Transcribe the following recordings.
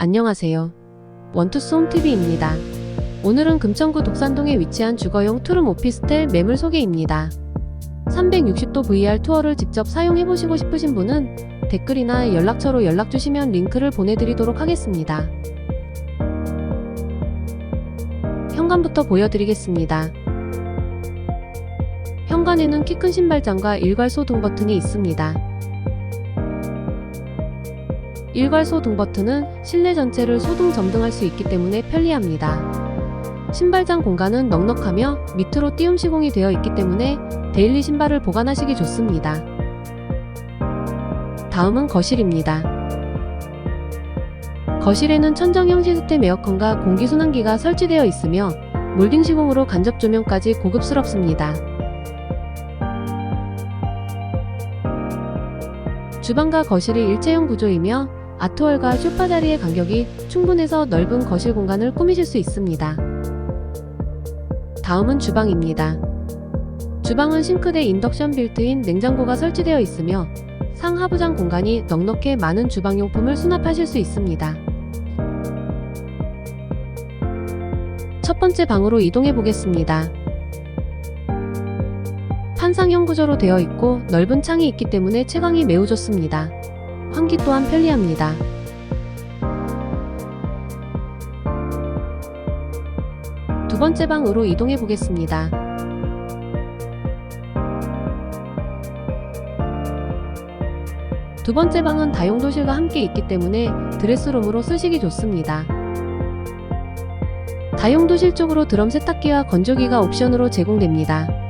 안녕하세요. 원투스 홈TV입니다. 오늘은 금천구 독산동에 위치한 주거용 투룸 오피스텔 매물 소개입니다. 360도 VR 투어를 직접 사용해보시고 싶으신 분은 댓글이나 연락처로 연락 주시면 링크를 보내드리도록 하겠습니다. 현관부터 보여드리겠습니다. 현관에는 키 큰 신발장과 일괄 소 등 버튼이 있습니다. 일괄 소 등 버튼은 실내 전체를 소등 점등할 수 있기 때문에 편리합니다. 신발장 공간은 넉넉하며 밑으로 띄움 시공이 되어 있기 때문에 데일리 신발을 보관하시기 좋습니다. 다음은 거실입니다. 거실에는 천정형 시스템 에어컨과 공기순환기가 설치되어 있으며 몰딩 시공으로 간접 조명까지 고급스럽습니다. 주방과 거실이 일체형 구조이며 아트월과 쇼파 자리의 간격이 충분해서 넓은 거실 공간을 꾸미실 수 있습니다. 다음은 주방입니다. 주방은 싱크대 인덕션 빌트인 냉장고가 설치되어 있으며 상하부장 공간이 넉넉해 많은 주방용품을 수납하실 수 있습니다. 첫 번째 방으로 이동해 보겠습니다. 판상형 구조로 되어 있고 넓은 창이 있기 때문에 채광이 매우 좋습니다. 환기 또한 편리합니다. 두 번째 방으로 이동해 보겠습니다. 두 번째 방은 다용도실과 함께 있기 때문에 드레스룸으로 쓰시기 좋습니다. 다용도실 쪽으로 드럼 세탁기와 건조기가 옵션으로 제공됩니다.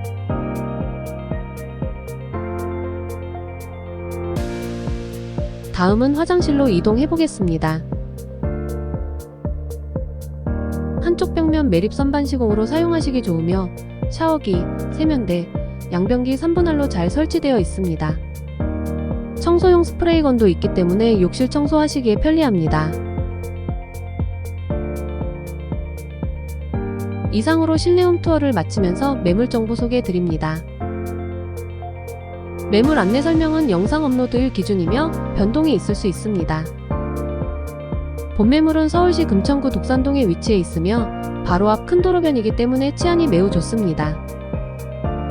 다음은 화장실로 이동해 보겠습니다. 한쪽 벽면 매립 선반 시공으로 사용하시기 좋으며 샤워기, 세면대, 양변기 3분할로 잘 설치되어 있습니다. 청소용 스프레이건도 있기 때문에 욕실 청소하시기에 편리합니다. 이상으로 실내홈 투어를 마치면서 매물 정보 소개해 드립니다. 매물 안내 설명은 영상 업로드일 기준이며 변동이 있을 수 있습니다. 본 매물은 서울시 금천구 독산동에 위치해 있으며 바로 앞 큰 도로변이기 때문에 치안이 매우 좋습니다.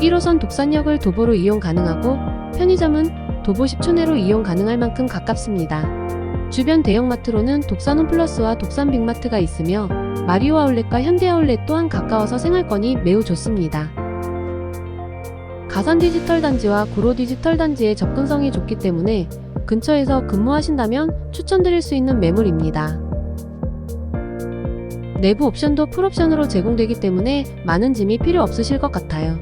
1호선 독산역을 도보로 이용 가능하고 편의점은 도보 10초 내로 이용 가능할 만큼 가깝습니다. 주변 대형마트로는 독산 홈 플러스와 독산 빅마트가 있으며 마리오 아울렛과 현대 아울렛 또한 가까워서 생활권이 매우 좋습니다. 가산 디지털 단지와 구로 디지털 단지의 접근성이 좋기 때문에 근처에서 근무하신다면 추천드릴 수 있는 매물입니다. 내부 옵션도 풀옵션으로 제공되기 때문에 많은 짐이 필요 없으실 것 같아요.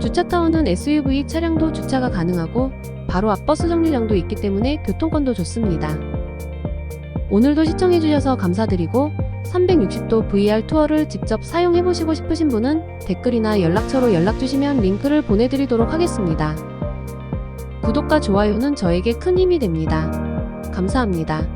주차타워는 SUV 차량도 주차가 가능하고 바로 앞 버스 정류장도 있기 때문에 교통권도 좋습니다. 오늘도 시청해주셔서 감사드리고 360도 VR 투어를 직접 사용해보시고 싶으신 분은 댓글이나 연락처로 연락주시면 링크를 보내드리도록 하겠습니다. 구독과 좋아요는 저에게 큰 힘이 됩니다. 감사합니다.